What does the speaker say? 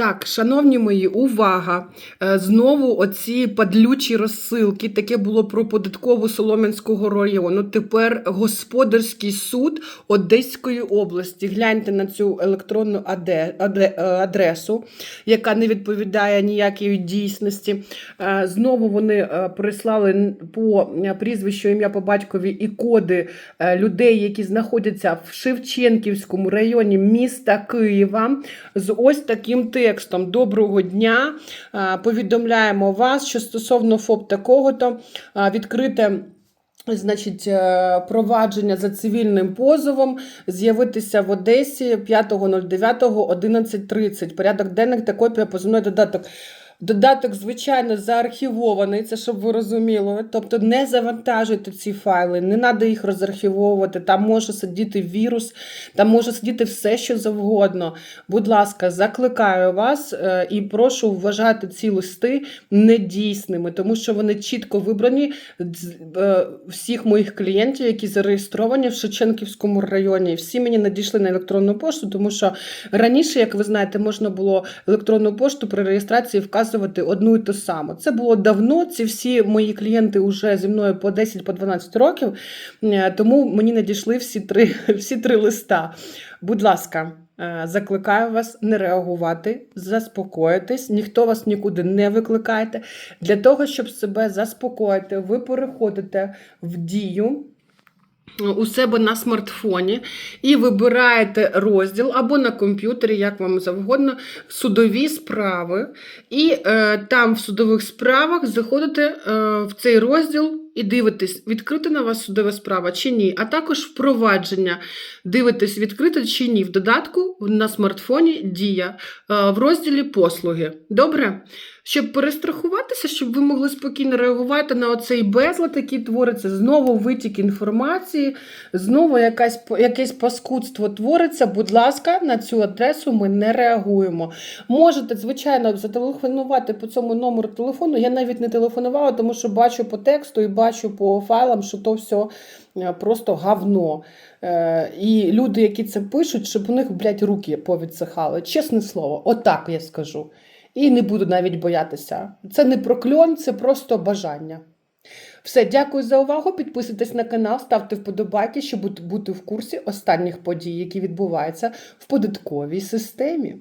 Так, шановні мої, увага! Е, Знову оці падлючі розсилки. Таке було про податкову Солом'янського району. Тепер господарський суд Одеської області. Гляньте на цю електронну е, адресу, яка не відповідає ніякій дійсності. Е, Знову вони прислали по прізвищу, ім'я по батькові і коди людей, які знаходяться в Шевченківському районі міста Києва з ось таким текстом. Доброго дня. Повідомляємо вас, що стосовно ФОП такого-то відкрите. Значить, е, провадження за цивільним позовом з'явитися в Одесі 5.09.11.30. Порядок денних та копія позивної додаток. Додаток, звичайно, заархівований, це щоб ви розуміли. Тобто не завантажуйте ці файли, не треба їх розархівовувати. Там може сидіти вірус, там може сидіти все, що завгодно. Будь ласка, закликаю вас е, і прошу вважати ці листи недійсними, тому що вони чітко вибрані з е, всіх моїх клієнтів, які зареєстровані в Шевченківському районі. Всі мені надійшли на електронну пошту, тому що раніше, як ви знаєте, можна було електронну пошту при реєстрації вказувати одну і ту саму. Це було давно. Ці всі мої клієнти вже зі мною по 10-12 років, е, тому мені надійшли всі три, всі три листа. Будь ласка. е, Закликаю вас не реагувати, заспокоїтесь, ніхто вас нікуди не викликайте. Для того, щоб себе заспокоїти, ви переходите в дію у себе на смартфоні і вибираєте розділ або на комп'ютері, як вам завгодно, судові справи. І е, там в судових справах заходите е, в цей розділ і дивитесь, відкрита на вас судова справа чи ні. А також впровадження. Дивитесь, відкрито чи ні. В додатку на смартфоні Дія е, в розділі послуги. Добре? Щоб перестрахуватися, щоб ви могли спокійно реагувати на оцей безлад, який твориться, знову витік інформації, знову якась, якесь паскудство твориться. Будь ласка, на цю адресу ми не реагуємо. Можете, звичайно, зателефонувати по цьому номеру телефону. Я навіть не телефонувала, тому що бачу по тексту і бачу по файлам, що то все просто гавно. Е, І люди, які це пишуть, щоб у них, блядь, руки повідсихали. Чесне слово, отак я скажу. І не буду навіть боятися. Це не прокльон, це просто бажання. Все, дякую за увагу. Підписуйтесь на канал, ставте вподобайки, щоб бути в курсі останніх подій, які відбуваються в податковій системі.